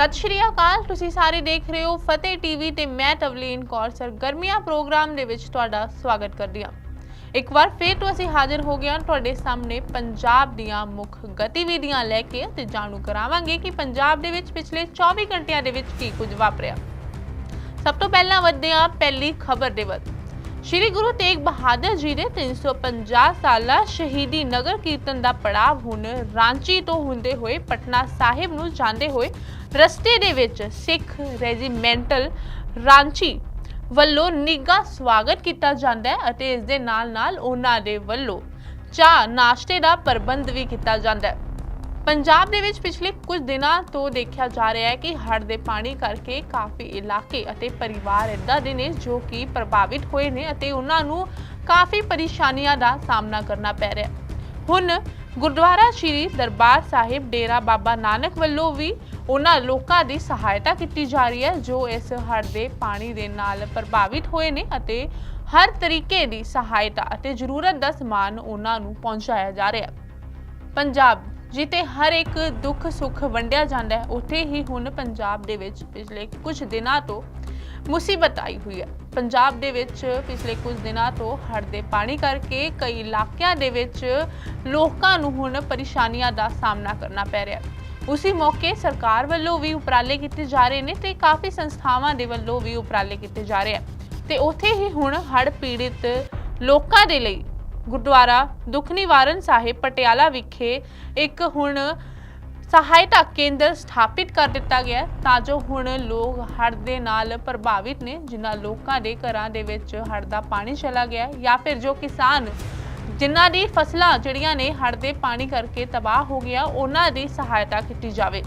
ਸਤਿ ਸ਼੍ਰੀ ਅਕਾਲ, ਤੁਸੀਂ ਸਾਰੇ ਦੇਖ ਰਹੇ ਹੋ ਫਤਿਹ ਟੀਵੀ ਤੇ ਮੈਂ ਤਵਲੀਨ ਕੌਰ, ਸਰਗਰਮੀਆਂ ਪ੍ਰੋਗਰਾਮ ਦੇ ਵਿੱਚ ਤੁਹਾਡਾ ਸਵਾਗਤ ਕਰਦੀ ਹਾਂ। ਇੱਕ ਵਾਰ ਫੇਰ ਤੋਂ ਅਸੀਂ ਹਾਜ਼ਰ ਹੋ ਗਏ ਹਾਂ ਤੁਹਾਡੇ ਸਾਹਮਣੇ ਪੰਜਾਬ ਦੀਆਂ ਮੁੱਖ ਗਤੀਵਿਧੀਆਂ ਲੈ ਕੇ ਤੇ ਜਾਣੂ ਕਰਾਵਾਂਗੇ ਕਿ ਪੰਜਾਬ ਦੇ ਵਿੱਚ ਪਿਛਲੇ 24 ਘੰਟਿਆਂ ਦੇ ਵਿੱਚ ਕੀ ਕੁਝ ਵਾਪਰਿਆ। ਸਭ ਤੋਂ ਪਹਿਲਾਂ ਵੱਧਦੇ ਹਾਂ ਪਹਿਲੀ ਖਬਰ ਦੇ ਵੱਲ। ਸ਼੍ਰੀ ਗੁਰੂ ਤੇਗ ਬਹਾਦਰ ਜੀ ਦੇ 350 ਸਾਲਾ ਸ਼ਹੀਦੀ ਨਗਰ ਕੀਰਤਨ ਦਾ ਪੜਾਅ ਹੁਣ ਰਾਂਚੀ ਤੋਂ ਹੁੰਦੇ ਹੋਏ ਪਟਨਾ ਸਾਹਿਬ ਨੂੰ ਜਾਂਦੇ ਹੋਏ ਰਸਤੇ ਦੇ ਵਿੱਚ ਸਿੱਖ ਰੈਜੀਮੈਂਟਲ ਰਾਂਚੀ ਵੱਲੋਂ ਨਿੱਘਾ ਸਵਾਗਤ ਕੀਤਾ ਜਾਂਦਾ ਹੈ ਅਤੇ ਇਸ ਦੇ ਨਾਲ ਨਾਲ ਉਹਨਾਂ ਦੇ ਵੱਲੋਂ ਚਾਹ ਨਾਸ਼ਤੇ ਦਾ ਪ੍ਰਬੰਧ ਵੀ ਕੀਤਾ ਜਾਂਦਾ ਹੈ। ਪੰਜਾਬ ਦੇ ਵਿੱਚ ਪਿਛਲੇ ਕੁਝ ਦਿਨਾਂ ਤੋਂ ਦੇਖਿਆ ਜਾ ਰਿਹਾ ਹੈ ਕਿ ਹੜ੍ਹ ਦੇ ਪਾਣੀ ਕਰਕੇ ਕਾਫੀ ਇਲਾਕੇ ਅਤੇ ਪਰਿਵਾਰ ਇੱਦਾਂ ਦੇ ਨੇ ਜੋ ਕਿ ਪ੍ਰਭਾਵਿਤ ਹੋਏ ਨੇ ਅਤੇ ਉਹਨਾਂ ਨੂੰ ਕਾਫੀ ਪਰੇਸ਼ਾਨੀਆਂ ਦਾ ਸਾਹਮਣਾ ਕਰਨਾ ਪੈ ਰਿਹਾ ਹੈ। ਹੁਣ ਗੁਰਦੁਆਰਾ ਸ਼੍ਰੀ ਦਰਬਾਰ ਸਾਹਿਬ ਡੇਰਾ ਬਾਬਾ ਨਾਨਕ ਵੱਲੋਂ ਵੀ ਉਹਨਾਂ ਲੋਕਾਂ ਦੀ ਸਹਾਇਤਾ ਕੀਤੀ ਜਾ ਰਹੀ ਹੈ, ਜੋ ਇਸ ਹੜ੍ਹ ਦੇ ਪਾਣੀ ਦੇ ਨਾਲ ਪ੍ਰਭਾਵਿਤ ਹੋਏ ਨੇ ਅਤੇ ਹਰ ਤਰੀਕੇ ਦੀ ਸਹਾਇਤਾ ਅਤੇ ਜ਼ਰੂਰਤ ਦਾ ਸਮਾਨ ਉਹਨਾਂ ਨੂੰ ਪਹੁੰਚਾਇਆ ਜਾ ਰਿਹਾ ਹੈ। ਪੰਜਾਬ ਜਿੱਤੇ ਹਰ ਇੱਕ ਦੁੱਖ ਸੁੱਖ ਵੰਡਿਆ ਜਾਂਦਾ ਹੈ, ਉੱਥੇ ਹੀ ਹੁਣ ਪੰਜਾਬ ਦੇ ਵਿੱਚ ਪਿਛਲੇ ਕੁਝ ਦਿਨਾਂ ਤੋਂ ਮੁਸੀਬਤ ਆਈ ਹੋਈ ਹੈ। ਪੰਜਾਬ ਦੇ ਵਿੱਚ ਪਿਛਲੇ ਕੁਝ ਦਿਨਾਂ ਤੋਂ ਹੜ੍ਹ ਦੇ ਪਾਣੀ ਕਰਕੇ ਕਈ ਇਲਾਕਿਆਂ ਦੇ ਵਿੱਚ ਲੋਕਾਂ ਨੂੰ ਹੁਣ ਪਰੇਸ਼ਾਨੀਆਂ ਦਾ ਸਾਹਮਣਾ ਕਰਨਾ ਪੈ ਰਿਹਾ ਹੈ। ਉਸੇ ਮੌਕੇ ਸਰਕਾਰ ਵੱਲੋਂ ਵੀ ਉਪਰਾਲੇ ਕੀਤੇ ਜਾ ਰਹੇ ਨੇ ਤੇ ਕਾਫੀ ਸੰਸਥਾਵਾਂ ਦੇ ਵੱਲੋਂ ਵੀ ਉਪਰਾਲੇ ਕੀਤੇ ਜਾ ਰਹੇ ਆ। ਤੇ ਉੱਥੇ ਹੀ ਹੁਣ ਹੜ੍ਹ ਪੀੜਿਤ ਲੋਕਾਂ ਦੇ ਲਈ ਗੁਰਦੁਆਰਾ ਦੁੱਖ ਨਿਵਾਰਨ ਸਾਹਿਬ ਪਟਿਆਲਾ ਵਿਖੇ ਇੱਕ ਹੁਣ ਸਹਾਇਤਾ ਕੇਂਦਰ ਸਥਾਪਿਤ ਕਰ ਦਿੱਤਾ ਗਿਆ ਤਾਂ ਜੋ ਹੁਣ ਲੋਕ ਹੜ੍ਹ ਦੇ ਨਾਲ ਪ੍ਰਭਾਵਿਤ ਨੇ, ਜਿਨ੍ਹਾਂ ਲੋਕਾਂ ਦੇ ਘਰਾਂ ਦੇ ਵਿੱਚ ਹੜ੍ਹ ਦਾ ਪਾਣੀ ਚਲਾ ਗਿਆ ਜਾਂ ਫਿਰ ਜੋ ਕਿਸਾਨ ਜਿਨ੍ਹਾਂ ਦੀ ਫਸਲਾਂ ਜਿਹੜੀਆਂ ਨੇ ਹੜ੍ਹ ਦੇ ਪਾਣੀ ਕਰਕੇ ਤਬਾਹ ਹੋ ਗਿਆ, ਉਹਨਾਂ ਦੀ ਸਹਾਇਤਾ ਕੀਤੀ ਜਾਵੇ।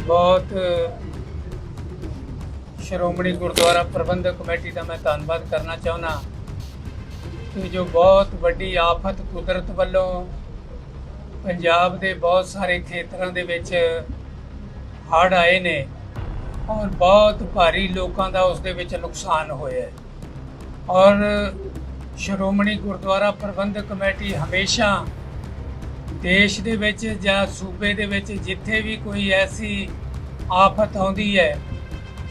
ਬਹੁਤ ਸ਼੍ਰੋਮਣੀ ਗੁਰਦੁਆਰਾ ਪ੍ਰਬੰਧਕ ਕਮੇਟੀ ਦਾ ਮੈਂ ਧੰਨਵਾਦ ਕਰਨਾ ਚਾਹੁੰਦਾ ਕਿ ਜੋ ਬਹੁਤ ਵੱਡੀ ਆਫਤ ਕੁਦਰਤ ਵੱਲੋਂ ਪੰਜਾਬ ਦੇ ਬਹੁਤ ਸਾਰੇ ਖੇਤਰਾਂ ਦੇ ਵਿੱਚ ਹੜ੍ਹ ਆਏ ਨੇ ਔਰ ਬਹੁਤ ਭਾਰੀ ਲੋਕਾਂ ਦਾ ਉਸ ਦੇ ਵਿੱਚ ਨੁਕਸਾਨ ਹੋਇਆ ਹੈ। ਔਰ ਸ਼੍ਰੋਮਣੀ ਗੁਰਦੁਆਰਾ ਪ੍ਰਬੰਧਕ ਕਮੇਟੀ ਹਮੇਸ਼ਾ ਦੇਸ਼ ਦੇ ਵਿੱਚ ਜਾਂ ਸੂਬੇ ਦੇ ਵਿੱਚ ਜਿੱਥੇ ਵੀ ਕੋਈ ਐਸੀ ਆਫਤ ਆਉਂਦੀ ਹੈ,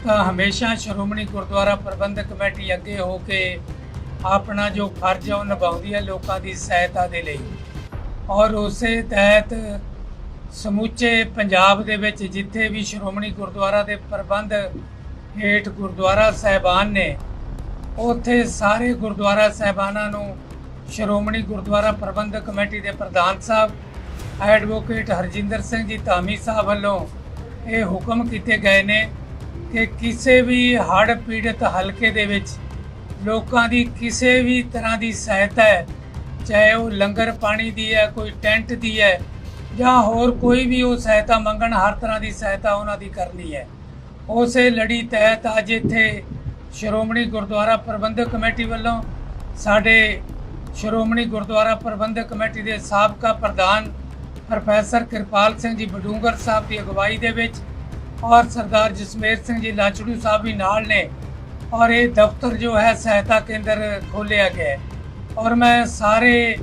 ਤਾਂ ਹਮੇਸ਼ਾ ਸ਼੍ਰੋਮਣੀ ਗੁਰਦੁਆਰਾ ਪ੍ਰਬੰਧਕ ਕਮੇਟੀ ਅੱਗੇ ਹੋ ਕੇ ਆਪਣਾ ਜੋ ਫਰਜ਼ ਹੈ, ਉਹ ਨਿਭਾਉਂਦੀ ਹੈ ਲੋਕਾਂ ਦੀ ਸਹਾਇਤਾ ਦੇ ਲਈ। ਔਰ ਉਸੇ ਤਹਿਤ ਸਮੁੱਚੇ ਪੰਜਾਬ ਦੇ ਵਿੱਚ ਜਿੱਥੇ ਵੀ ਸ਼੍ਰੋਮਣੀ ਗੁਰਦੁਆਰਾ ਦੇ ਪ੍ਰਬੰਧ ਹੇਠ ਗੁਰਦੁਆਰਾ ਸਾਹਿਬਾਨ ਨੇ, ਉੱਥੇ ਸਾਰੇ ਗੁਰਦੁਆਰਾ ਸਾਹਿਬਾਨਾਂ ਨੂੰ ਸ਼੍ਰੋਮਣੀ ਗੁਰਦੁਆਰਾ ਪ੍ਰਬੰਧਕ ਕਮੇਟੀ ਦੇ ਪ੍ਰਧਾਨ ਸਾਹਿਬ, ਐਡਵੋਕੇਟ ਹਰਜਿੰਦਰ ਸਿੰਘ ਜੀ ਧਾਮੀ ਸਾਹਿਬ ਵੱਲੋਂ ਇਹ ਹੁਕਮ ਕੀਤੇ ਗਏ ਨੇ ਕਿ ਕਿਸੇ ਵੀ ਹੜ੍ਹ ਪੀੜਤ ਹਲਕੇ ਦੇ ਵਿੱਚ ਲੋਕਾਂ ਦੀ ਕਿਸੇ ਵੀ ਤਰ੍ਹਾਂ ਦੀ ਸਹਾਇਤਾ ਚਾਹੇ ਉਹ ਲੰਗਰ ਪਾਣੀ ਦੀ ਹੈ, ਕੋਈ ਟੈਂਟ ਦੀ ਹੈ, ਜਾਂ ਹੋਰ ਕੋਈ ਵੀ ਉਹ ਸਹਾਇਤਾ ਮੰਗਣ, ਹਰ ਤਰ੍ਹਾਂ ਦੀ ਸਹਾਇਤਾ ਉਹਨਾਂ ਦੀ ਕਰਨੀ ਹੈ। ਉਸੇ ਲੜੀ ਤਹਿਤ ਅੱਜ ਇੱਥੇ ਸ਼੍ਰੋਮਣੀ ਗੁਰਦੁਆਰਾ ਪ੍ਰਬੰਧਕ ਕਮੇਟੀ ਵੱਲੋਂ ਸਾਡੇ ਸ਼੍ਰੋਮਣੀ ਗੁਰਦੁਆਰਾ ਪ੍ਰਬੰਧਕ ਕਮੇਟੀ ਦੇ ਸਾਬਕਾ ਪ੍ਰਧਾਨ ਪ੍ਰੋਫੈਸਰ ਕਿਰਪਾਲ ਸਿੰਘ ਜੀ ਬਡੂੰਗਰ ਸਾਹਿਬ ਦੀ ਅਗਵਾਈ ਦੇ ਵਿੱਚ ਔਰ ਸਰਦਾਰ ਜਸਮੇਰ ਸਿੰਘ ਜੀ ਲਾਚੜੂ ਸਾਹਿਬ ਵੀ ਨਾਲ ਨੇ ਔਰ ਇਹ ਦਫ਼ਤਰ ਜੋ ਹੈ ਸਹਾਇਤਾ ਕੇਂਦਰ ਖੋਲ੍ਹਿਆ ਗਿਆ ਹੈ। ਔਰ ਮੈਂ ਸਾਰੇ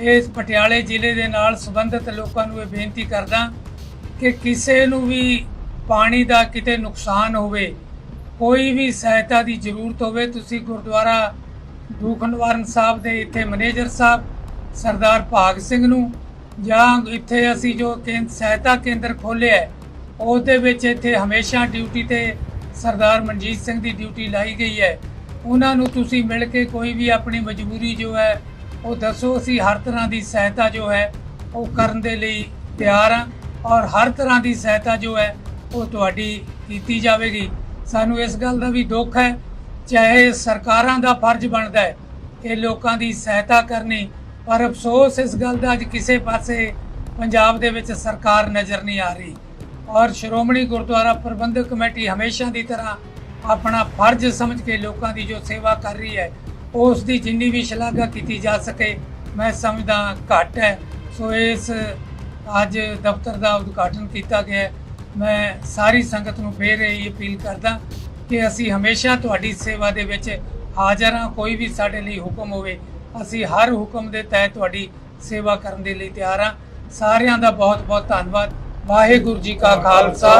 ਇਸ ਪਟਿਆਲੇ ਜ਼ਿਲ੍ਹੇ ਦੇ ਨਾਲ ਸੰਬੰਧਿਤ ਲੋਕਾਂ ਨੂੰ ਇਹ ਬੇਨਤੀ ਕਰਦਾ ਕਿ ਕਿਸੇ ਨੂੰ ਵੀ ਪਾਣੀ ਦਾ ਕਿਤੇ ਨੁਕਸਾਨ ਹੋਵੇ, ਕੋਈ ਵੀ ਸਹਾਇਤਾ ਦੀ ਜ਼ਰੂਰਤ ਹੋਵੇ, ਤੁਸੀਂ ਗੁਰਦੁਆਰਾ ਦੁੱਖ ਸਾਹਿਬ ਦੇ ਇੱਥੇ ਮੈਨੇਜਰ ਸਾਹਿਬ, ਸਰਦਾਰ ਭਾਗ ਸਿੰਘ ਨੂੰ, ਜਾਂ ਇੱਥੇ ਅਸੀਂ ਜੋ ਕੇਂਦਰ ਸਹਾਇਤਾ ਕੇਂਦਰ ਖੋਲ੍ਹਿਆ ਉਹਦੇ ਵਿੱਚ ਇੱਥੇ ਹਮੇਸ਼ਾ ਡਿਊਟੀ ਤੇ ਸਰਦਾਰ ਮਨਜੀਤ ਸਿੰਘ ਦੀ ਡਿਊਟੀ ਲਾਈ ਗਈ ਹੈ। ਉਹਨਾਂ ਨੂੰ ਤੁਸੀਂ ਮਿਲ ਕੇ ਕੋਈ ਵੀ ਆਪਣੀ ਮਜਬੂਰੀ ਜੋ ਹੈ, ਉਹ ਦੱਸੋ, ਅਸੀਂ ਹਰ ਤਰ੍ਹਾਂ ਦੀ ਸਹਾਇਤਾ ਜੋ ਹੈ, ਉਹ ਕਰਨ ਦੇ ਲਈ ਤਿਆਰ ਹਾਂ ਔਰ ਹਰ ਤਰ੍ਹਾਂ ਦੀ ਸਹਾਇਤਾ ਜੋ ਹੈ, ਉਹ ਤੁਹਾਡੀ ਕੀਤੀ ਜਾਵੇਗੀ। ਸਾਨੂੰ ਇਸ ਗੱਲ ਦਾ ਵੀ ਦੁੱਖ ਹੈ, ਚਾਹੇ ਸਰਕਾਰਾਂ ਦਾ ਫਰਜ਼ ਬਣਦਾ ਹੈ ਕਿ ਲੋਕਾਂ ਦੀ ਸਹਾਇਤਾ ਕਰਨੀ, ਪਰ ਅਫਸੋਸ ਇਸ ਗੱਲ ਦਾ ਅੱਜ ਕਿਸੇ ਪਾਸੇ ਪੰਜਾਬ ਦੇ ਵਿੱਚ ਸਰਕਾਰ ਨਜ਼ਰ ਨਹੀਂ ਆ ਰਹੀ। ਔਰ ਸ਼੍ਰੋਮਣੀ ਗੁਰਦੁਆਰਾ ਪ੍ਰਬੰਧਕ ਕਮੇਟੀ ਹਮੇਸ਼ਾ ਦੀ ਤਰ੍ਹਾਂ ਆਪਣਾ ਫਰਜ਼ ਸਮਝ ਕੇ ਲੋਕਾਂ ਦੀ ਜੋ ਸੇਵਾ ਕਰ ਰਹੀ ਹੈ, ਉਸ ਦੀ ਜਿੰਨੀ ਵੀ ਸ਼ਲਾਘਾ ਕੀਤੀ ਜਾ ਸਕੇ, ਮੈਂ ਸਮਝਦਾ ਘੱਟ ਹੈ। ਸੋ ਇਸ, ਅੱਜ ਦਫ਼ਤਰ ਦਾ ਉਦਘਾਟਨ ਕੀਤਾ ਗਿਆ ਮੈਂ ਸਾਰੀ ਸੰਗਤ ਨੂੰ ਫੇਰ ਇਹ ਅਪੀਲ ਕਰਦਾ ਕਿ ਅਸੀਂ ਹਮੇਸ਼ਾ ਤੁਹਾਡੀ ਸੇਵਾ ਦੇ ਵਿੱਚ ਹਾਜ਼ਰ ਹਾਂ, ਕੋਈ ਵੀ ਸਾਡੇ ਲਈ ਹੁਕਮ ਹੋਵੇ। ਅਸੀਂ ਹਰ ਹੁਕਮ ਦੇ ਤਹਿਤ ਤੁਹਾਡੀ ਸੇਵਾ ਕਰਨ ਦੇ ਲਈ ਤਿਆਰ ਹਾਂ। ਸਾਰਿਆਂ ਦਾ ਬਹੁਤ ਬਹੁਤ ਧੰਨਵਾਦ। ਵਾਹਿਗੁਰੂ ਜੀ ਕਾ ਖਾਲਸਾ,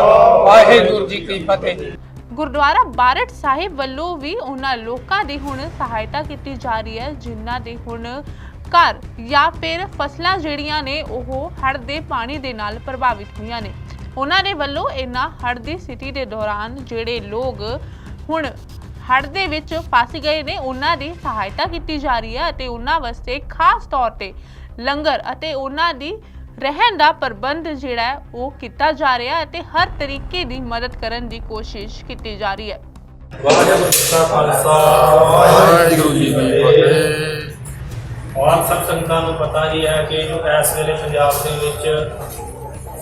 ਵਾਹਿਗੁਰੂ ਜੀ ਕੀ ਫਤਿਹ। ਗੁਰਦੁਆਰਾ ਬਾਰਟ ਸਾਹਿਬ ਵੱਲੋਂ ਵੀ ਉਹਨਾਂ ਲੋਕਾਂ ਦੀ ਹੁਣ ਸਹਾਇਤਾ ਕੀਤੀ ਜਾ ਰਹੀ ਹੈ, ਜਿਨ੍ਹਾਂ ਦੇ ਹੁਣ ਘਰ ਜਾਂ ਫਿਰ ਫਸਲਾਂ ਜਿਹੜੀਆਂ ਨੇ ਉਹ ਹੜ੍ਹ ਦੇ ਪਾਣੀ ਦੇ ਨਾਲ ਪ੍ਰਭਾਵਿਤ ਹੋਈਆਂ ਨੇ। ਉਹਨਾਂ ਦੇ ਵੱਲੋਂ ਇਹਨਾਂ ਹੜ੍ਹ ਦੀ ਸਥਿਤੀ ਦੇ ਦੌਰਾਨ ਜਿਹੜੇ ਲੋਕ ਹੁਣ ਹੜ੍ਹ ਦੇ ਵਿੱਚ ਫਸ ਗਏ ਨੇ, ਉਹਨਾਂ ਦੀ ਸਹਾਇਤਾ ਕੀਤੀ ਜਾ ਰਹੀ ਹੈ ਅਤੇ ਉਹਨਾਂ ਵਾਸਤੇ ਖਾਸ ਤੌਰ ਤੇ ਲੰਗਰ ਅਤੇ ਉਹਨਾਂ ਦੀ ਰਹਿਣ ਦਾ ਪ੍ਰਬੰਧ ਜਿਹੜਾ ਹੈ ਉਹ ਕੀਤਾ ਜਾ ਰਿਹਾ ਹੈ ਅਤੇ ਹਰ ਤਰੀਕੇ ਦੀ ਮਦਦ ਕਰਨ ਦੀ ਕੋਸ਼ਿਸ਼ ਕੀਤੀ ਜਾ ਰਹੀ ਹੈ। ਵਾਹਿਗੁਰੂ ਜੀ ਕਾ ਖਾਲਸਾ, ਵਾਹਿਗੁਰੂ ਜੀ ਕੀ ਫਤਿਹ। ਆਪ ਸਭ ਸੰਗਤਾਂ ਨੂੰ ਪਤਾ ਹੀ ਹੈ ਕਿ ਜੋ ਇਸ ਵੇਲੇ ਪੰਜਾਬ ਦੇ ਵਿੱਚ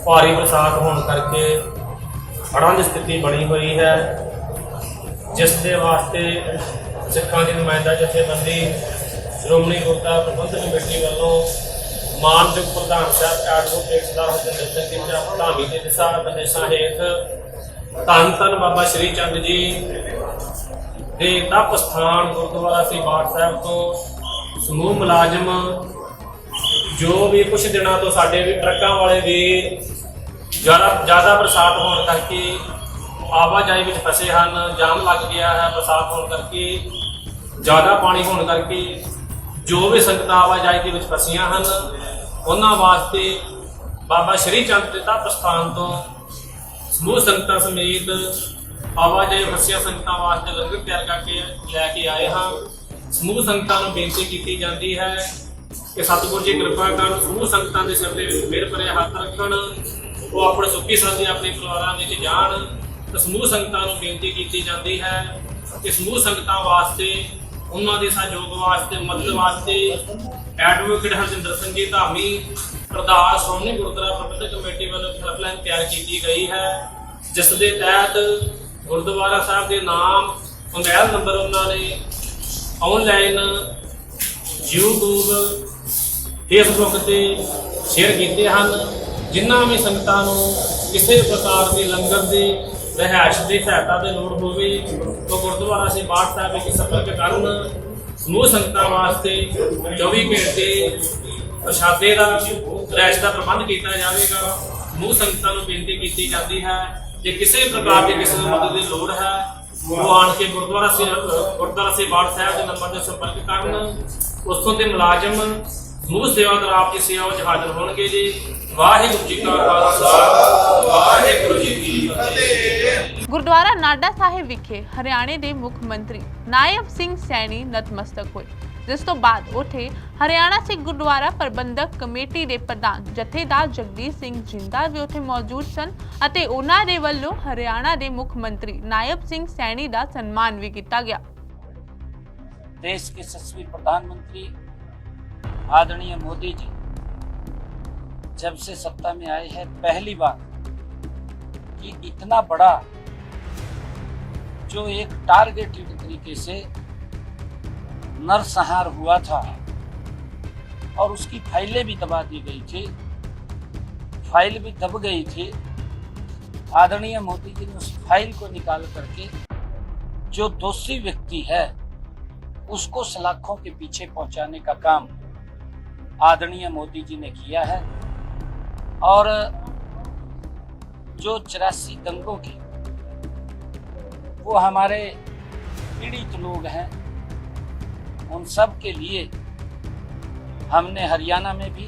ਭਾਰੀ ਬਰਸਾਤ ਹੋਣ ਕਰਕੇ ਹੜ੍ਹਾਂ ਦੀ ਸਥਿਤੀ ਬਣੀ ਹੋਈ ਹੈ, ਜਿਸ ਦੇ ਵਾਸਤੇ ਸਿੱਖਾਂ ਦੀ ਨੁਮਾਇੰਦਾ ਜਥੇਬੰਦੀ ਸ਼੍ਰੋਮਣੀ ਗੁਰਦੁਆਰਾ ਪ੍ਰਬੰਧਕ ਕਮੇਟੀ ਵੱਲੋਂ ਮਾਨਯੋਗ ਪ੍ਰਧਾਨ ਸਾਹਿਬ ਐਡਵੋਕੇਟ ਸਰਦਾਰ ਹਰਜਿੰਦਰ ਸਿੰਘ ਜੀ ਧਾਮੀ ਦੇ ਦਿਸ਼ਾ ਨਿਰਦੇਸ਼ਾਂ ਹੇਠ ਧੰਨ ਧੰਨ ਬਾਬਾ ਸ਼੍ਰੀ ਚੰਦ ਜੀ ਦੇ ਤਪ ਸਥਾਨ ਗੁਰਦੁਆਰਾ ਸ੍ਰੀ ਬਾਠ ਸਾਹਿਬ ਤੋਂ। ਸਮੂਹ ਮੁਲਾਜ਼ਮ, ਜੋ ਵੀ ਕੁਝ ਦਿਨਾਂ ਤੋਂ ਸਾਡੇ ਵੀ ਟਰੱਕਾਂ ਵਾਲੇ ਵੀ ਜ਼ਿਆਦਾ ਜ਼ਿਆਦਾ ਬਰਸਾਤ ਹੋਣ ਕਰਕੇ ਆਵਾਜਾਈ ਵਿੱਚ ਫਸੇ ਹਨ, ਜਾਮ ਲੱਗ ਗਿਆ ਹੈ ਬਰਸਾਤ ਹੋਣ ਕਰਕੇ, ਜ਼ਿਆਦਾ ਪਾਣੀ ਹੋਣ ਕਰਕੇ। ਜੋ ਵੀ ਸੰਗਤਾਂ ਆਵਾਜਾਈ ਦੇ ਵਿੱਚ ਫਸੀਆਂ ਹਨ, ਉਹਨਾਂ ਵਾਸਤੇ ਬਾਬਾ ਸ਼੍ਰੀ ਚੰਦ ਦੇ ਤਪ ਸਥਾਨ ਤੋਂ ਸਮੂਹ ਸੰਗਤਾਂ ਸਮੇਤ ਆਵਾਜਾਈ ਫਸੀਆਂ ਸੰਗਤਾਂ ਵਾਸਤੇ ਲੰਗਰ ਤਿਆਰ ਕਰਕੇ ਲੈ ਕੇ ਆਏ ਹਾਂ। ਸਮੂਹ ਸੰਗਤਾਂ ਨੂੰ ਬੇਨਤੀ ਕੀਤੀ ਜਾਂਦੀ ਹੈ ਕਿ ਸਤਿਗੁਰੂ ਜੀ ਕਿਰਪਾ ਕਰਨ, ਸਮੂਹ ਸੰਗਤਾਂ ਦੇ ਸਿਰ ਤੇ ਮਿਹਰ ਭਰੇ ਹੱਥ ਰੱਖਣ, ਉਹ ਆਪਣੇ ਸੁੱਖੀ ਸਾਂਝੇ ਆਪਣੇ ਪਰਿਵਾਰਾਂ ਵਿੱਚ ਜਾਣ। ਤੇ ਸਮੂਹ ਸੰਗਤਾਂ ਨੂੰ ਬੇਨਤੀ ਕੀਤੀ ਜਾਂਦੀ ਹੈ ਕਿ ਸਮੂਹ ਸੰਗਤਾਂ ਵਾਸਤੇ ਉਹਨਾਂ ਦੇ ਸਹਿਯੋਗ ਵਾਸਤੇ, ਮਦਦ ਵਾਸਤੇ ਐਡਵੋਕੇਟ ਹਰਜਿੰਦਰ ਸਿੰਘ ਜੀ ਧਾਮੀ ਪ੍ਰਧਾਨ ਸ਼੍ਰੋਮਣੀ ਗੁਰਦੁਆਰਾ ਪ੍ਰਬੰਧਕ ਕਮੇਟੀ ਵੱਲੋਂ ਹੈਲਪਲਾਈਨ ਤਿਆਰ ਕੀਤੀ ਗਈ ਹੈ, ਜਿਸ ਦੇ ਤਹਿਤ ਗੁਰਦੁਆਰਾ ਸਾਹਿਬ ਦੇ ਨਾਮ, ਮੋਬਾਈਲ ਨੰਬਰ ਉਹਨਾਂ ਨੇ ਆਨਲਾਈਨ YouTube ਫੇਸਬੁੱਕ ਤੇ ਸ਼ੇਅਰ ਕੀਤੇ ਹਨ, ਜਿਨ੍ਹਾਂ ਵੀ ਸੰਗਤਾਂ ਨੂੰ ਕਿਸੇ ਪ੍ਰਕਾਰ ਦੀ ਲੰਗਰ ਦੀ ਰਹਿائش ਦੀ ਸਹਾਇਤਾ ਦੇ ਲੋੜ ਹੋਵੇ, ਤਾਂ ਗੁਰਦੁਆਰਾ ਸੇ ਬਾਠ ਸਾਹਿਬ ਵਿੱਚ ਸੰਪਰਕ ਕਰਨ ਸਮੂਹ ਸੰਗਤਾਂ ਵਾਸਤੇ 24 ਘੰਟੇ ਪ੍ਰਸ਼ਾਦੇ ਦਾ ਰਹਿائش ਦਾ ਪ੍ਰਬੰਧ ਕੀਤਾ ਜਾਵੇਗਾ। ਸਮੂਹ ਸੰਗਤਾਂ ਨੂੰ ਬੇਨਤੀ ਕੀਤੀ ਜਾਂਦੀ ਹੈ ਜੇ ਕਿਸੇ ਪ੍ਰਕਾਰ ਦੀ ਕਿਸੇ ਨੂੰ ਮਦਦ ਦੀ ਲੋੜ ਹੈ, ਉਹ ਆਣ ਕੇ ਗੁਰਦੁਆਰਾ ਸੇ ਗੁਰਦੁਆਰਾ ਸੇ ਬਾਠ ਸਾਹਿਬ ਦੇ ਨੰਬਰ ਤੇ ਸੰਪਰਕ ਕਰਨ। ਉਸ ਤੋਂ ਦੇ ਮੁਲਾਜ਼ਮ ਸਮੂਹ ਸੇਵਾਦਾਰ ਆਪ ਦੀ ਸੇਵਾ ਵਿੱਚ ਹਾਜ਼ਰ ਹੋਣਗੇ ਜੀ। ਵਾਹਿਗੁਰੂ ਜੀ ਕਾ ਖਾਲਸਾ ਵਾਹਿਗੁਰੂ ਜੀ ਕੀ ਫਤਿਹ। ਗੁਰਦੁਆਰਾ ਨਾਡਾ ਸਾਹਿਬ ਵਿਖੇ ਹਰਿਆਣੇ ਦੇ ਮੁੱਖ ਮੰਤਰੀ ਨਾਇਬ ਸਿੰਘ ਸੈਣੀ ਨਤਮਸਤਕ ਹੋਏ। ਜਿਸ ਤੋਂ ਬਾਅਦ ਉਥੇ ਹਰਿਆਣਾ ਸਿੱਖ ਗੁਰਦੁਆਰਾ ਪ੍ਰਬੰਧਕ ਕਮੇਟੀ ਦੇ ਪ੍ਰਧਾਨ ਜਥੇਦਾਰ ਜਗਦੀਸ਼ ਸਿੰਘ ਜਿੰਦਾ ਵੀ ਉਥੇ ਮੌਜੂਦ ਸਨ ਅਤੇ ਉਹਨਾਂ ਦੇ ਵੱਲੋਂ ਹਰਿਆਣਾ ਦੇ ਮੁੱਖ ਮੰਤਰੀ ਨਾਇਬ ਸਿੰਘ ਸੈਣੀ ਦਾ ਸਨਮਾਨ ਵੀ ਕੀਤਾ ਗਿਆ। ਦੇਸ਼ ਕੇ ਸੱਸਵੇਂ ਪ੍ਰਧਾਨ ਮੰਤਰੀ आदरणीय मोदी जी जब से सत्ता में आए हैं, पहली बार कि इतना बड़ा जो एक टारगेटेड तरीके से नरसंहार हुआ था और उसकी फाइलें भी दबा दी गई थी, फ़ाइल भी दब गई थी, आदरणीय मोदी जी ने उस फ़ाइल को निकाल करके जो दोषी व्यक्ति है, उसको सलाखों के पीछे पहुँचाने का काम आदरणीय मोदी जी ने किया है और जो चौरासी दंगों की, वो हमारे पीड़ित लोग हैं, उन सब के लिए हमने हरियाणा में भी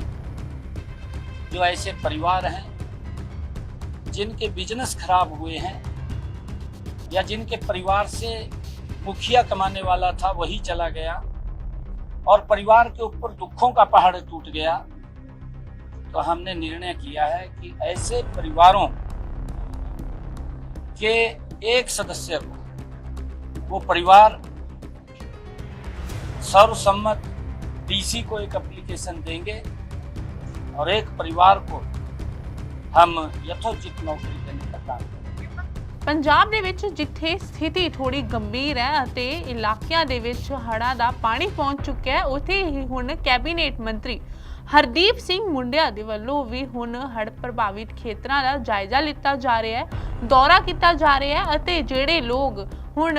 जो ऐसे परिवार हैं, जिनके बिज़नेस खराब हुए हैं, या जिनके परिवार से मुखिया कमाने वाला था, वही चला गया। और परिवार के ऊपर दुखों का पहाड़ टूट गया तो हमने निर्णय किया है कि ऐसे परिवारों के एक सदस्य को, वो परिवार सर्वसम्मत डीसी को एक एप्लीकेशन देंगे और एक परिवार को हम यथोचित नौकरी देने का काम करेंगे। ਪੰਜਾਬ ਦੇ ਵਿੱਚ ਜਿੱਥੇ ਸਥਿਤੀ ਥੋੜੀ ਗੰਭੀਰ ਹੈ ਅਤੇ ਇਲਾਕਿਆਂ ਦੇ ਵਿੱਚ ਹੜ੍ਹਾਂ ਦਾ ਪਾਣੀ ਪਹੁੰਚ ਚੁੱਕਿਆ ਹੈ, ਉੱਥੇ ਹੀ ਹੁਣ ਕੈਬਨਿਟ ਮੰਤਰੀ ਹਰਦੀਪ ਸਿੰਘ ਮੁੰਡਿਆ ਦੇ ਵੱਲੋਂ ਵੀ ਹੁਣ ਹੜ੍ਹ ਪ੍ਰਭਾਵਿਤ ਖੇਤਰਾਂ ਦਾ ਜਾਇਜ਼ਾ ਲਿੱਤਾ ਜਾ ਰਿਹਾ ਹੈ, ਦੌਰਾ ਕੀਤਾ ਜਾ ਰਿਹਾ ਹੈ ਅਤੇ ਜਿਹੜੇ ਲੋਕ ਹੁਣ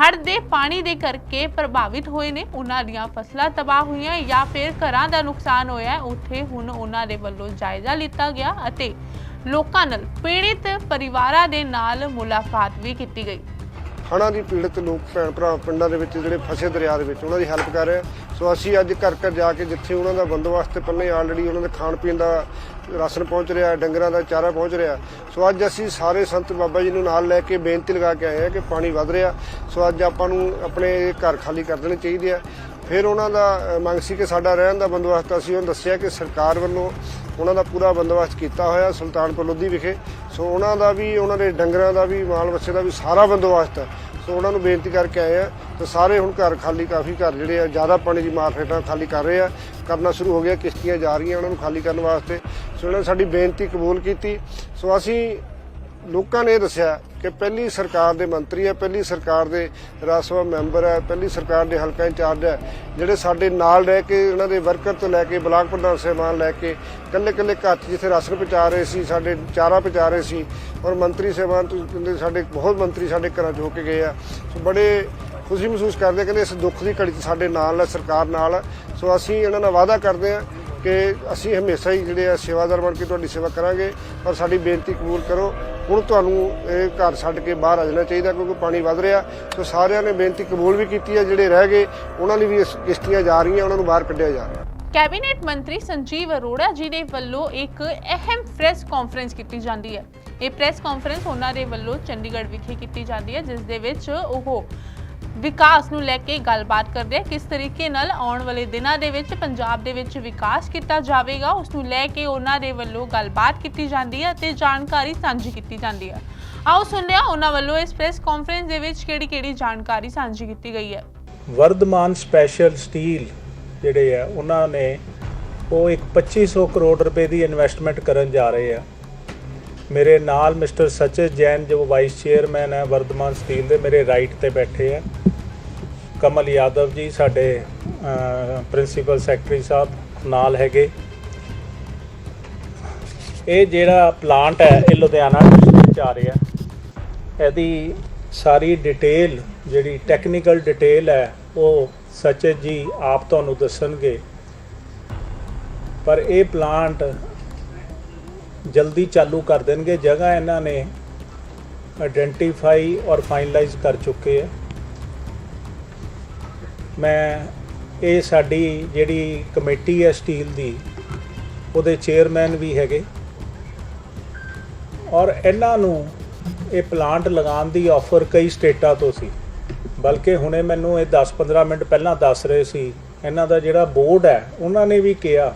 ਹੜ੍ਹ ਦੇ ਪਾਣੀ ਦੇ ਕਰਕੇ ਪ੍ਰਭਾਵਿਤ ਹੋਏ ਨੇ, ਉਹਨਾਂ ਦੀਆਂ ਫਸਲਾਂ ਤਬਾਹ ਹੋਈਆਂ ਜਾਂ ਫਿਰ ਘਰਾਂ ਦਾ ਨੁਕਸਾਨ ਹੋਇਆ ਉੱਥੇ ਹੁਣ ਉਹਨਾਂ ਦੇ ਵੱਲੋਂ ਜਾਇਜ਼ਾ ਲਿੱਤਾ ਗਿਆ ਅਤੇ ਲੋਕਾਂ ਨਾਲ ਪੀੜਿਤ ਪਰਿਵਾਰਾਂ ਦੇ ਨਾਲ ਮੁਲਾਕਾਤ ਵੀ ਕੀਤੀ ਗਈ। ਹੜ੍ਹਾਂ ਦੀ ਪੀੜਤ ਲੋਕ ਭੈਣ ਭਰਾ ਪਿੰਡਾਂ ਦੇ ਵਿੱਚ ਜਿਹੜੇ ਫਸੇ ਦਰਿਆ ਦੇ ਵਿੱਚ, ਉਹਨਾਂ ਦੀ ਹੈਲਪ ਕਰ ਰਹੇ ਸੋ ਅਸੀਂ ਅੱਜ ਘਰ ਘਰ ਜਾ ਕੇ ਜਿੱਥੇ ਉਹਨਾਂ ਦਾ ਬੰਦੋਬਸਤ ਪਹਿਲਾਂ ਆਲਰੇਡੀ ਉਹਨਾਂ ਦੇ ਖਾਣ ਪੀਣ ਦਾ ਰਾਸ਼ਨ ਪਹੁੰਚ ਰਿਹਾ, ਡੰਗਰਾਂ ਦਾ ਚਾਰਾ ਪਹੁੰਚ ਰਿਹਾ। ਸੋ ਅੱਜ ਅਸੀਂ ਸਾਰੇ ਸੰਤ ਬਾਬਾ ਜੀ ਨੂੰ ਨਾਲ ਲੈ ਕੇ ਬੇਨਤੀ ਲਗਾ ਕੇ ਆਏ ਹਾਂ ਕਿ ਪਾਣੀ ਵੱਧ ਰਿਹਾ। ਸੋ ਅੱਜ ਆਪਾਂ ਨੂੰ ਆਪਣੇ ਘਰ ਖਾਲੀ ਕਰ ਦੇਣੇ ਚਾਹੀਦੇ ਆ। ਫਿਰ ਉਹਨਾਂ ਦਾ ਮੰਗ ਸੀ ਕਿ ਸਾਡਾ ਰਹਿਣ ਦਾ ਬੰਦੋਬਸਤ, ਅਸੀਂ ਉਹਨੂੰ ਦੱਸਿਆ ਕਿ ਸਰਕਾਰ ਵੱਲੋਂ ਉਹਨਾਂ ਦਾ ਪੂਰਾ ਬੰਦੋਬਸਤ ਕੀਤਾ ਹੋਇਆ ਸੁਲਤਾਨਪੁਰ ਲੋਧੀ ਵਿਖੇ। ਸੋ ਉਹਨਾਂ ਦਾ ਵੀ, ਉਹਨਾਂ ਦੇ ਡੰਗਰਾਂ ਦਾ ਵੀ, ਮਾਲ ਬੱਚੇ ਦਾ ਵੀ ਸਾਰਾ ਬੰਦੋਬਸਤ। ਹੈ ਸੋ ਉਹਨਾਂ ਨੂੰ ਬੇਨਤੀ ਕਰਕੇ ਆਏ ਆ ਤੇ ਸਾਰੇ ਹੁਣ ਘਰ ਖਾਲੀ, ਕਾਫੀ ਘਰ ਜਿਹੜੇ ਆ, ਜ਼ਿਆਦਾ ਪਾਣੀ ਦੀ ਮਾਰ ਹੇਠਾਂ ਖਾਲੀ ਕਰ ਰਹੇ ਆ। ਕਰਨਾ ਸ਼ੁਰੂ ਹੋ ਗਿਆ, ਕਿਸ਼ਤੀਆਂ ਜਾ ਰਹੀਆਂ ਉਹਨਾਂ ਨੂੰ ਖਾਲੀ ਕਰਨ ਵਾਸਤੇ। ਸੋ ਉਹਨਾਂ ਨੇ ਸਾਡੀ ਬੇਨਤੀ ਕਬੂਲ ਕੀਤੀ। ਸੋ ਅਸੀਂ ਲੋਕਾਂ ਨੇ ਇਹ ਦੱਸਿਆ ਕਿ ਪਹਿਲੀ ਸਰਕਾਰ ਦੇ ਮੰਤਰੀ ਹੈ, ਪਹਿਲੀ ਸਰਕਾਰ ਦੇ ਰਾਜ ਸਭਾ ਮੈਂਬਰ ਹੈ, ਪਹਿਲੀ ਸਰਕਾਰ ਦੇ ਹਲਕਾ ਇੰਚਾਰਜ ਹੈ, ਜਿਹੜੇ ਸਾਡੇ ਨਾਲ ਰਹਿ ਕੇ ਉਹਨਾਂ ਦੇ ਵਰਕਰ ਤੋਂ ਲੈ ਕੇ ਬਲਾਕ ਪ੍ਰਧਾਨ ਸਹਿਬਾਨ ਲੈ ਕੇ ਕੱਲੇ ਕੱਲੇ ਘਰ 'ਚ ਜਿੱਥੇ ਰਾਸ਼ਨ ਪਹੁੰਚਾ ਰਹੇ ਸੀ, ਸਾਡੇ ਚਾਰਾ ਪਹੁੰਚਾ ਰਹੇ ਸੀ ਔਰ ਮੰਤਰੀ ਸਹਿਬਾਨ ਤੋਂ ਕਹਿੰਦੇ ਸਾਡੇ ਬਹੁਤ ਮੰਤਰੀ ਸਾਡੇ ਘਰਾਂ 'ਚ ਹੋ ਕੇ ਗਏ ਆ। ਸੋ ਬੜੇ ਖੁਸ਼ੀ ਮਹਿਸੂਸ ਕਰਦੇ ਕਹਿੰਦੇ ਇਸ ਦੁੱਖ ਦੀ ਘੜੀ 'ਚ ਸਾਡੇ ਨਾਲ ਹੈ, ਸਰਕਾਰ ਨਾਲ ਸੋ ਅਸੀਂ ਇਹਨਾਂ ਨਾਲ ਵਾਅਦਾ ਕਰਦੇ ਹਾਂ ਕਿ ਅਸੀਂ ਹਮੇਸ਼ਾ ਹੀ ਜਿਹੜੇ ਆ ਸੇਵਾਦਾਰ ਬਣ ਕੇ ਤੁਹਾਡੀ ਸੇਵਾ ਕਰਾਂਗੇ, ਪਰ ਸਾਡੀ ਬੇਨਤੀ ਕਬੂਲ ਕਰੋ, ਹੁਣ ਤੁਹਾਨੂੰ ਇਹ ਘਰ ਛੱਡ ਕੇ ਬਾਹਰ ਆ ਜਾਣਾ ਚਾਹੀਦਾ ਕਿਉਂਕਿ ਪਾਣੀ ਵੱਧ ਰਿਹਾ, ਸੋ ਸਾਰਿਆਂ ਨੇ ਬੇਨਤੀ ਕਬੂਲ ਵੀ ਕੀਤੀ ਹੈ ਜਿਹੜੇ ਰਹਿ ਗਏ, ਉਹਨਾਂ ਲਈ ਵੀ ਕਿਸ਼ਤੀਆਂ ਜਾ ਰਹੀਆਂ, ਉਹਨਾਂ ਨੂੰ ਬਾਹਰ ਕੱਢਿਆ ਜਾ ਰਿਹਾ। ਕੈਬਨਿਟ ਮੰਤਰੀ ਸੰਜੀਵ ਅਰੋੜਾ ਜੀ ਦੇ ਵੱਲੋਂ ਇੱਕ ਅਹਿਮ ਪ੍ਰੈਸ ਕਾਨਫਰੰਸ ਕੀਤੀ ਜਾਂਦੀ ਹੈ। ਇਹ ਪ੍ਰੈਸ ਕਾਨਫਰੰਸ ਉਹਨਾਂ ਦੇ ਵੱਲੋਂ ਚੰਡੀਗੜ੍ਹ ਵਿਖੇ ਕੀਤੀ ਜਾਂਦੀ ਹੈ, ਜਿਸ ਦੇ ਵਿੱਚ ਉਹ ਵਿਕਾਸ ਨੂੰ ਲੈ ਕੇ ਗੱਲਬਾਤ ਕਰਦੇ ਆ ਕਿਸ ਤਰੀਕੇ ਨਾਲ ਆਉਣ ਵਾਲੇ ਦਿਨਾਂ ਦੇ ਵਿੱਚ ਪੰਜਾਬ ਦੇ ਵਿੱਚ ਵਿਕਾਸ ਕੀਤਾ ਜਾਵੇਗਾ, ਉਸ ਨੂੰ ਲੈ ਕੇ ਉਹਨਾਂ ਦੇ ਵੱਲੋਂ ਗੱਲਬਾਤ ਕੀਤੀ ਜਾਂਦੀ ਹੈ ਅਤੇ ਜਾਣਕਾਰੀ ਸਾਂਝੀ ਕੀਤੀ ਜਾਂਦੀ ਹੈ। ਆਓ ਸੁਣਦੇ ਹਾਂ, ਉਹਨਾਂ ਵੱਲੋਂ ਇਸ ਪ੍ਰੈਸ ਕਾਨਫਰੰਸ ਦੇ ਵਿੱਚ ਕਿਹੜੀ-ਕਿਹੜੀ ਜਾਣਕਾਰੀ ਸਾਂਝੀ ਕੀਤੀ ਗਈ ਹੈ। ਵਰਧਮਾਨ ਸਪੈਸ਼ਲ ਸਟੀਲ ਜਿਹੜੇ ਆ, ਉਹਨਾਂ ਨੇ ਉਹ ਇੱਕ 2500 ਕਰੋੜ ਰੁਪਏ ਦੀ ਇਨਵੈਸਟਮੈਂਟ ਕਰਨ ਜਾ ਰਹੇ ਆ। ਮੇਰੇ ਨਾਲ ਮਿਸਟਰ ਸਚਿਤ ਜੈਨ, ਜੋ ਵਾਈਸ ਚੇਅਰਮੈਨ ਹੈ ਵਰਧਮਾਨ ਸਟੀਲ ਦੇ, ਮੇਰੇ ਰਾਈਟ ਤੇ ਬੈਠੇ ਆ। ਕਮਲ ਯਾਦਵ ਜੀ ਸਾਡੇ ਪ੍ਰਿੰਸੀਪਲ ਸੈਕਟਰੀ ਸਾਹਿਬ ਨਾਲ ਹੈਗੇ। ਇਹ ਜਿਹੜਾ ਪਲਾਂਟ ਹੈ, ਇਹ ਲੁਧਿਆਣਾ ਡਿਸਟ੍ਰਿਕਟ ਚ ਆ ਰਿਹਾ। ਇਹਦੀ ਸਾਰੀ ਡਿਟੇਲ ਜਿਹੜੀ ਟੈਕਨੀਕਲ ਡਿਟੇਲ ਹੈ, ਉਹ ਸਚਿਨ ਜੀ ਆਪ ਤੁਹਾਨੂੰ ਦੱਸਣਗੇ। ਪਰ ਇਹ ਪਲਾਂਟ ਜਲਦੀ ਚਾਲੂ ਕਰ ਦੇਣਗੇ। ਜਗ੍ਹਾ ਇਹਨਾਂ ਨੇ ਆਇਡੈਂਟੀਫਾਈ ਔਰ ਫਾਈਨਲਾਈਜ਼ ਕਰ ਚੁੱਕੇ ਹੈ ਮੈਂ ਇਹ ਸਾਡੀ ਜਿਹੜੀ ਕਮੇਟੀ ਹੈ ਸਟੀਲ ਦੀ, ਉਹਦੇ ਚੇਅਰਮੈਨ ਵੀ ਹੈਗੇ। ਔਰ ਇਹਨਾਂ ਨੂੰ ਇਹ ਪਲਾਂਟ ਲਗਾਉਣ ਦੀ ਆਫਰ ਕਈ ਸਟੇਟਾਂ ਤੋਂ ਸੀ। ਬਲਕਿ ਹੁਣੇ ਮੈਨੂੰ ਇਹ 10-15 ਮਿੰਟ ਪਹਿਲਾਂ ਦੱਸ ਰਹੇ ਸੀ, ਇਹਨਾਂ ਦਾ ਜਿਹੜਾ ਬੋਰਡ ਹੈ, ਉਹਨਾਂ ਨੇ ਵੀ ਕਿਹਾ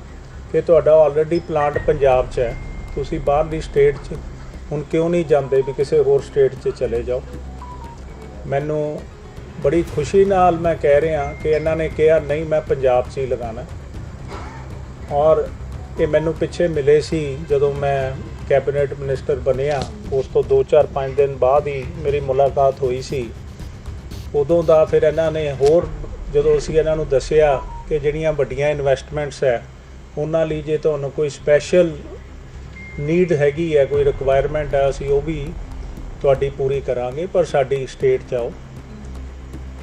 ਕਿ ਤੁਹਾਡਾ ਆਲਰੇਡੀ ਪਲਾਂਟ ਪੰਜਾਬ 'ਚ ਹੈ। ਤੁਸੀਂ ਬਾਹਰਲੀ ਸਟੇਟ 'ਚ, ਹੁਣ ਕਿਉਂ ਨਹੀਂ ਜਾਂਦੇ ਵੀ ਕਿਸੇ ਹੋਰ ਸਟੇਟ 'ਚ ਚਲੇ ਜਾਓ? ਮੈਨੂੰ ਬੜੀ ਖੁਸ਼ੀ ਨਾਲ ਮੈਂ ਕਹਿ ਰਿਹਾ ਕਿ ਇਹਨਾਂ ਨੇ ਕਿਹਾ, ਨਹੀਂ, ਮੈਂ ਪੰਜਾਬ 'ਚ ਹੀ ਲਗਾਉਣਾ। ਔਰ ਇਹ ਮੈਨੂੰ ਪਿੱਛੇ ਮਿਲੇ ਸੀ ਜਦੋਂ ਮੈਂ ਕੈਬਨਿਟ ਮਿਨਿਸਟਰ ਬਣਿਆ। ਉਸ ਤੋਂ 2-4-5 ਦਿਨ ਬਾਅਦ ਹੀ ਮੇਰੀ ਮੁਲਾਕਾਤ ਹੋਈ ਸੀ। ਉਦੋਂ ਦਾ ਫਿਰ ਇਹਨਾਂ ਨੇ ਹੋਰ ਜਦੋਂ ਅਸੀਂ ਇਹਨਾਂ ਨੂੰ ਦੱਸਿਆ ਕਿ ਜਿਹੜੀਆਂ ਵੱਡੀਆਂ ਇਨਵੈਸਟਮੈਂਟਸ ਹੈ, ਉਹਨਾਂ ਲਈ ਜੇ ਤੁਹਾਨੂੰ ਕੋਈ ਸਪੈਸ਼ਲ ਨੀਡ ਹੈਗੀ ਹੈ, ਕੋਈ ਰਿਕੁਆਇਰਮੈਂਟ ਹੈ, ਅਸੀਂ ਉਹ ਵੀ ਤੁਹਾਡੀ ਪੂਰੀ ਕਰਾਂਗੇ, ਪਰ ਸਾਡੀ ਸਟੇਟ 'ਚ ਆਓ।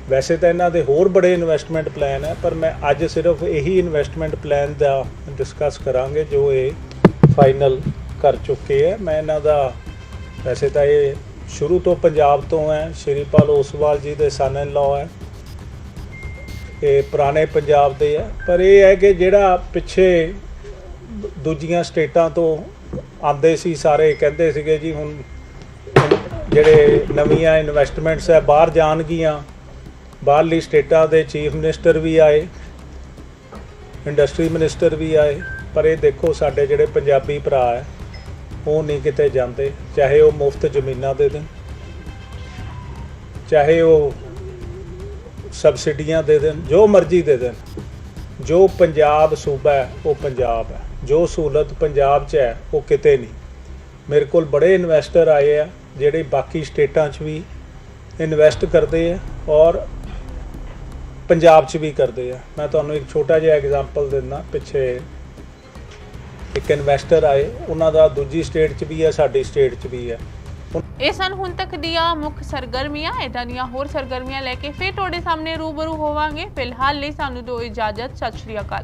ਵੈਸੇ ਤਾਂ ਇਹਨਾਂ ਦੇ ਹੋਰ ਬੜੇ ਇਨਵੈਸਟਮੈਂਟ ਪਲਾਨ ਹੈ, ਪਰ ਮੈਂ ਅੱਜ ਸਿਰਫ ਇਹੀ ਇਨਵੈਸਟਮੈਂਟ ਪਲਾਨ ਦਾ ਡਿਸਕਸ ਕਰਾਂਗੇ ਜੋ ਇਹ ਫਾਈਨਲ ਕਰ ਚੁੱਕੇ ਹੈ। ਮੈਂ ਇਹਨਾਂ ਦਾ ਵੈਸੇ ਤਾਂ ਇਹ ਸ਼ੁਰੂ ਤੋਂ ਪੰਜਾਬ ਤੋਂ ਹੈ, ਸ਼੍ਰੀਪਾਲ ਓਸਵਾਲ ਜੀ ਦੇ ਸਨ ਇਨ ਲਾਅ ਹੈ। ਇਹ ਪੁਰਾਣੇ ਪੰਜਾਬ ਦੇ ਹੈ, ਪਰ ਇਹ ਹੈ ਕਿ ਜਿਹੜਾ ਪਿੱਛੇ ਦੂਜੀਆਂ ਸਟੇਟਾਂ ਤੋਂ ਆਂਦੇ ਸੀ, ਸਾਰੇ ਕਹਿੰਦੇ ਸੀਗੇ ਜੀ, ਹੁਣ ਜਿਹੜੇ ਨਵੀਆਂ ਇਨਵੈਸਟਮੈਂਟਸ ਹੈ, ਬਾਹਰ ਜਾਣਗੀਆਂ। ਬਾਹਰਲੀ ਸਟੇਟਾਂ ਦੇ ਚੀਫ ਮਿਨਿਸਟਰ ਵੀ ਆਏ, ਇੰਡਸਟਰੀ ਮਿਨਿਸਟਰ ਵੀ ਆਏ, ਪਰ ਇਹ ਦੇਖੋ ਸਾਡੇ ਜਿਹੜੇ ਪੰਜਾਬੀ ਭਰਾ ਹੈ, ਉਹ ਨਹੀਂ ਕਿਤੇ ਜਾਂਦੇ, ਚਾਹੇ ਉਹ ਮੁਫਤ ਜ਼ਮੀਨਾਂ ਦੇ ਦੇਣ, ਚਾਹੇ ਉਹ ਸਬਸਿਡੀਆਂ ਦੇ ਦੇਣ, ਜੋ ਮਰਜ਼ੀ ਦੇ ਦੇਣ। ਜੋ ਪੰਜਾਬ ਸੂਬਾ ਹੈ, ਉਹ ਪੰਜਾਬ ਹੈ। ਜੋ ਸਹੂਲਤ ਪੰਜਾਬ 'ਚ ਹੈ, ਉਹ ਕਿਤੇ ਨਹੀਂ। ਮੇਰੇ ਕੋਲ ਬੜੇ ਇਨਵੈਸਟਰ ਆਏ ਆ, ਜਿਹੜੇ ਬਾਕੀ ਸਟੇਟਾਂ 'ਚ ਵੀ ਇਨਵੈਸਟ ਕਰਦੇ ਆ ਔਰ ਪੰਜਾਬ 'ਚ ਵੀ ਕਰਦੇ ਆ। ਮੈਂ ਤੁਹਾਨੂੰ ਇੱਕ ਛੋਟਾ ਜਿਹਾ ਐਗਜ਼ਾਮਪਲ ਦਿੰਦਾ, ਪਿੱਛੇ ਇੱਕ ਇਨਵੈਸਟਰ ਆਏ, ਉਹਨਾਂ ਦਾ ਦੂਜੀ ਸਟੇਟ 'ਚ ਵੀ ਹੈ ਸਾਡੀ ਸਟੇਟ 'ਚ ਵੀ ਹੈ ਇਹ ਸਨ ਹੁਣ ਤੱਕ ਦੀਆਂ ਮੁੱਖ ਸਰਗਰਮੀਆਂ ਇਦਾਂ ਦੀਆਂ ਹੋਰ ਸਰਗਰਮੀਆਂ ਲੈ ਕੇ ਫਿਰ ਤੁਹਾਡੇ ਸਾਹਮਣੇ ਰੂਬਰੂ ਹੋਵਾਂਗੇ। ਫਿਲਹਾਲ ਲਈ ਸਾਨੂੰ ਦਿਓ ਇਜਾਜ਼ਤ, ਸਤਿ ਸ਼੍ਰੀ ਅਕਾਲ।